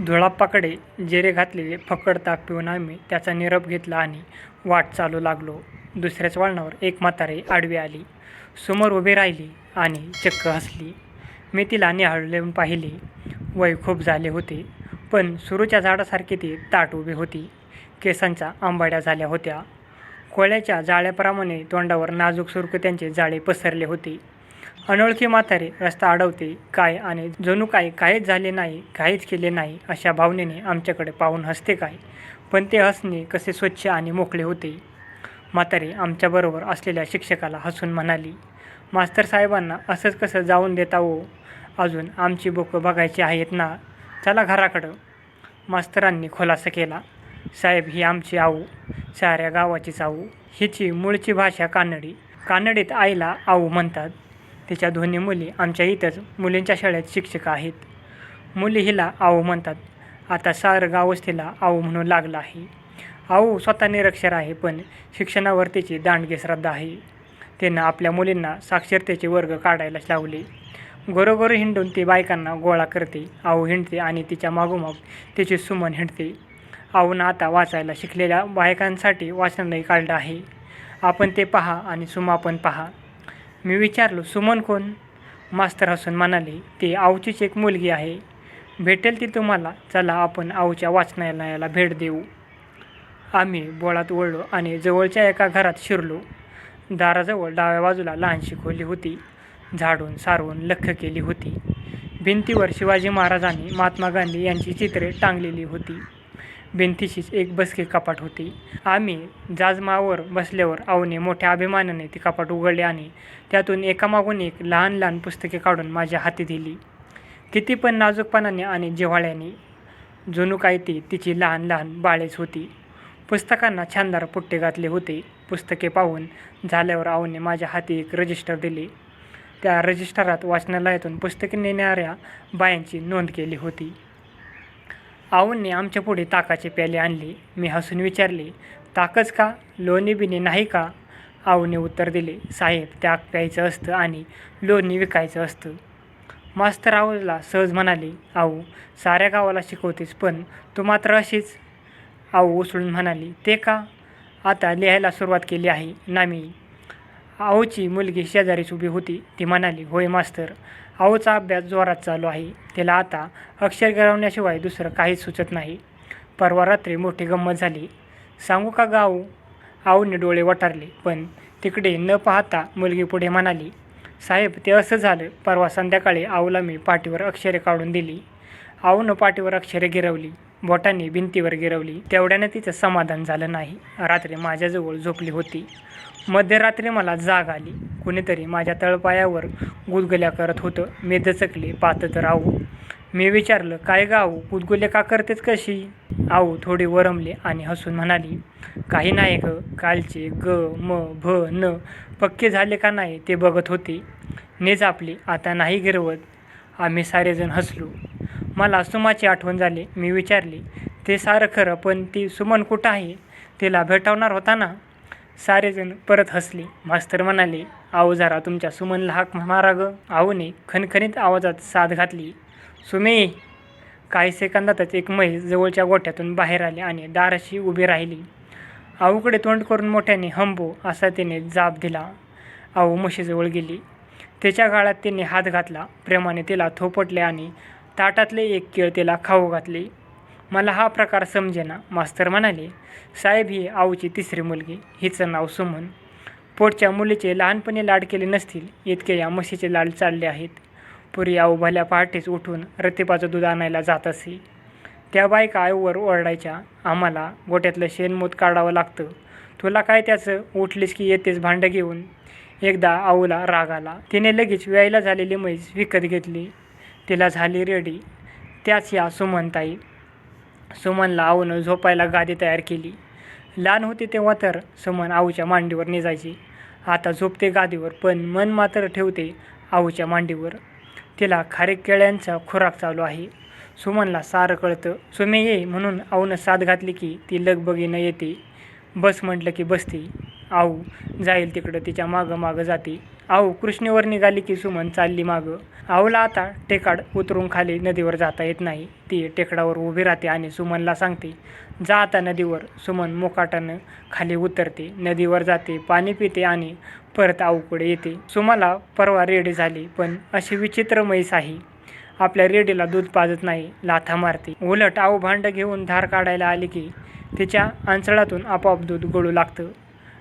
धुळाप्पाकडे जेरे घातलेले फक्कड ताक पिऊन आम्ही त्याचा निरोप घेतला आणि वाट चालू लागलो. दुसऱ्याच वळणावर एक म्हातारी आडवी आली. समोर उभी राहिली आणि चक्क हसली. मी तिला निहाळून पाहिले. वय खूप झाले होते पण सुरूच्या झाडासारखी ती ताट उभी होती. केसांच्या आंबाड्या झाल्या होत्या. कोळ्याच्या जाळ्याप्रमाणे तोंडावर नाजूक सुरकुत्यांचे जाळे पसरले होते. अनोळखी म्हातारे रस्ता अडवते काय आणि जणू काय काहीच झाले नाही काहीच केले नाही अशा भावनेने आमच्याकडे पाहून हसते काय? पण ते हसणे कसे स्वच्छ आणि मोकळे होते. म्हातारे आमच्याबरोबर असलेल्या शिक्षकाला हसून म्हणाली मास्तर साहेबांना असंच कसं जाऊन देता हो? अजून आमची बुकं बघायची आहेत ना? चला घराकडं. मास्तरांनी खुलासा केला साहेब ही आमची आऊ साऱ्या गावाचीच आऊ. हिची मूळची भाषा कानडी. कानडीत आईला आऊ म्हणतात. तिच्या दोन्ही मुली आमच्या इथंच मुलींच्या शाळेत शिक्षिका आहेत. मुली हिला आऊ म्हणतात. आता सारं गावच तिला आऊ म्हणू लागलं आहे. आऊ स्वतः निरक्षर आहे पण शिक्षणावर तिची दांडगी श्रद्धा आहे. तिनं आपल्या मुलींना साक्षरतेचे वर्ग काढायला लावले. गोरोगोरो हिंडून ती बायकांना गोळा करते. आऊ हिंडते आणि तिच्या मागोमाग तिची सुमन हिंडते. आऊनं आता वाचायला शिकलेल्या बायकांसाठी वाचनालय काढलं आहे. आपण ते पहा आणि सुमा पण पहा. मी विचारलो सुमन कोण? मास्तर हसून म्हणाले ती आऊचीच एक मुलगी आहे. भेटेल ती तुम्हाला. चला आपण आऊच्या वाचनालयाला भेट देऊ. आम्ही बोळात ओढलो आणि जवळच्या एका घरात शिरलो. दाराजवळ डाव्या बाजूला लहानशी खोली होती. झाडून सारवून लख्ख केली होती. भिंतीवर शिवाजी महाराजांनी महात्मा गांधी यांची चित्रे टांगलेली होती. भिंतीशीच एक बसके कपाट होती. आम्ही जाजमावर बसल्यावर आवने मोठ्या अभिमानाने ती कपाट उघडले आणि त्यातून एकामागून एक लहान लहान पुस्तके काढून माझ्या हाती दिली. किती पण नाजूकपणाने आणि जिव्हाळ्याने. जणू काय ती तिची लहान लहान बाळेच होती. पुस्तकांना छानदार पुट्टे घातले होते. पुस्तके पाहून झाल्यावर आवने माझ्या हाती एक रजिस्टर दिले. त्या रजिस्टरात वाचनालयातून पुस्तके नेणाऱ्या बायांची नोंद केली होती. आवनने आमच्या पुढे ताकाचे प्याले आणले. मी हसून विचारले ताकच का? लोणी बिणी नाही का? आवने उत्तर दिले साहेब ताक प्यायचं असतं आणि लोणी विकायचं असतं. मास्तर आऊला सहज म्हणाले आऊ साऱ्या गावाला शिकवतेस पण तू मात्र अशीच. आऊ उसळून म्हणाली ते का? आता लिहायला सुरुवात केली आहे ना मी. आऊची मुलगी शेजारीच उभी होती. ती म्हणाली होय मास्तर आऊचा अभ्यास जोरात चालू आहे. तिला आता अक्षर गिरवण्याशिवाय दुसरं काहीच सुचत नाही. परवा रात्री मोठी गंमत झाली. सांगू का गाऊ आऊने डोळे वटारले पण तिकडे न पाहता मुलगी पुढे म्हणाली साहेब ते असं झालं. परवा संध्याकाळी आऊला मी पाठीवर अक्षरे काढून दिली. आऊन पाठीवर अक्षरे गिरवली बोटांनी भिंतीवर गिरवली तेवढ्यानं तिचं समाधान झालं नाही. रात्री माझ्याजवळ झोपली होती. मध्यरात्री मला जाग आली. कुणीतरी माझ्या तळपायावर गुदगुल्या करत होतं. मी दचकले पाहतं तर आऊ. मी विचारलं काय गाऊ गुदगुले का करतेच कशी? आऊ थोडी वरमले आणि हसून म्हणाली काही नाही ग. कालचे ग म भ न पक्के झाले का नाही ते बघत होते. नेच आपली आता नाही गिरवत. आम्ही सारेजण हसलो. मला सुमाची आठवण झाली. मी विचारले ते सारं खरं पण ती सुमन कुठं आहे? तिला भेटवणार होता ना? सारेजण परत हसले. मास्तर म्हणाले आहो जरा तुमच्या सुमनला हाक मारा ग. आऊने खणखणीत आवाजात साथ घातली सुमे. काही सेकंदातच एक म्हैस जवळच्या गोठ्यातून बाहेर आली आणि दाराशी उभी राहिली. आऊकडे तोंड करून मोठ्याने हंबो असा तिने जाब दिला. आऊ म्हशीजवळ गेली. त्याच्या गाळात तिने हात घातला. प्रेमाने तिला थोपटले आणि ताटातले एक केळतेला खाऊ घातले. मला हा प्रकार समजेना मास्तर म्हणाले. साहेब ही आऊची तिसरी मुलगी. हिचं नाव सुमन. पोटच्या मुलीचे लहानपणी लाड केले नसतील इतके या म्हशीचे लाड चालले आहेत. पुरी आऊ भल्या पहाटेच उठून रतिपाचं दूध आणायला जात असे. त्या बायका आईवर ओरडायच्या आम्हाला गोट्यातलं शेणमूत काढावं लागतं. तुला काय त्याचं? उठलीस की येतेच भांडं घेऊन? एकदा आऊला राग आला. तिने लगेच व्यायला झालेली म्हैस विकत घेतली. तिला झाली रेडी त्याच या सुमनताई. सुमनला आवनं झोपायला गादी तयार केली. लहान होती तेव्हा तर सुमन आऊच्या मांडीवर निजायची. आता झोपते गादीवर पण मन मात्र ठेवते आऊच्या मांडीवर. तिला खारीक केळ्यांचा खुराक चालू आहे. सुमनला सारं कळतं सुमे ये म्हणून आऊनं साथ घातली की ती लगबगीनं येते. बस म्हटलं की बसते. आऊ जाईल तिकडं तिच्या मागं मागं जाते. आऊ कृष्णेवर निघाली की सुमन चालली मागं. आऊला आता टेकाड उतरून खाली नदीवर जाता येत नाही. ती टेकडावर उभी राहते आणि सुमनला सांगते जा आता नदीवर. सुमन मोकाटानं खाली उतरते नदीवर जाते पाणी पिते आणि परत आऊकडे येते. सुमाला परवा रेडी झाली पण अशी विचित्र म्हैस आहे. आपल्या रेडीला दूध पाजत नाही लाथा मारते. उलट आऊ भांडं घेऊन धार काढायला आली की तिच्या आंचळातून आपोआप दूध गळू लागतं.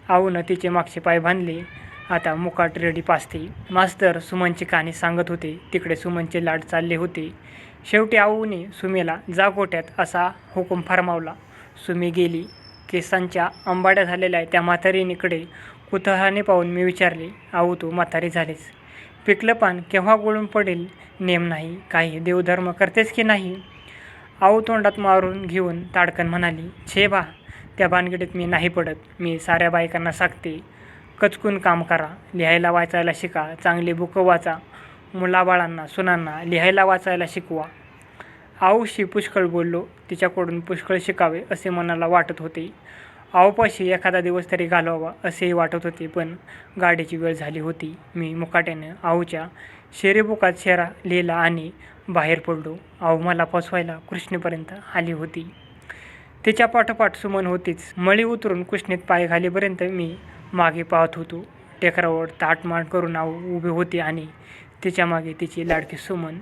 आऊनं तिचे मागचे पाय बांधले. आता मुकाट रेडी पाचते मास्तर सुमनची कहाणी सांगत होते. तिकडे सुमनचे लाड चालले होते. शेवटी आऊने सुमेला जा गोट्यात असा हुकूम फरमावला. सुमी गेली. केसांच्या अंबाड्या झालेल्या त्या म्हातारीनीकडे कुतहाने पाहून मी विचारले आऊ तू म्हातारी झालीस. पिकलं पान केव्हा गोळून पडेल? नेम नाही. काही देवधर्म करतेस की नाही? आऊ तोंडात मारून घेऊन ताडकन म्हणाली छे बा त्या भानगडीत मी नाही पडत. मी साऱ्या बायकांना सांगते कचकून काम करा लिहायला वाचायला शिका चांगली बुकं वाचा मुलाबाळांना सुनांना लिहायला वाचायला शिकवा. आऊशी पुष्कळ बोललो तिच्याकडून पुष्कळ शिकावे असे मनाला वाटत होते. आऊपाशी एखादा दिवस तरी घालवावा असेही वाटत होते पण गाडीची वेळ झाली होती. मी मुकाट्यानं आऊच्या शेरेबुकात शेरा लिहिला आणि बाहेर पडलो. आऊ मला फसवायला कृष्णेपर्यंत आली होती. तिच्या पाठोपाठ सुमन होतीच. मळी उतरून कुशणीत पाय घालीपर्यंत मी मागे पाहत होतो. टेकरावर ताटमाट करून आऊ उभी होती आणि तिच्यामागे तिची लाडकी सुमन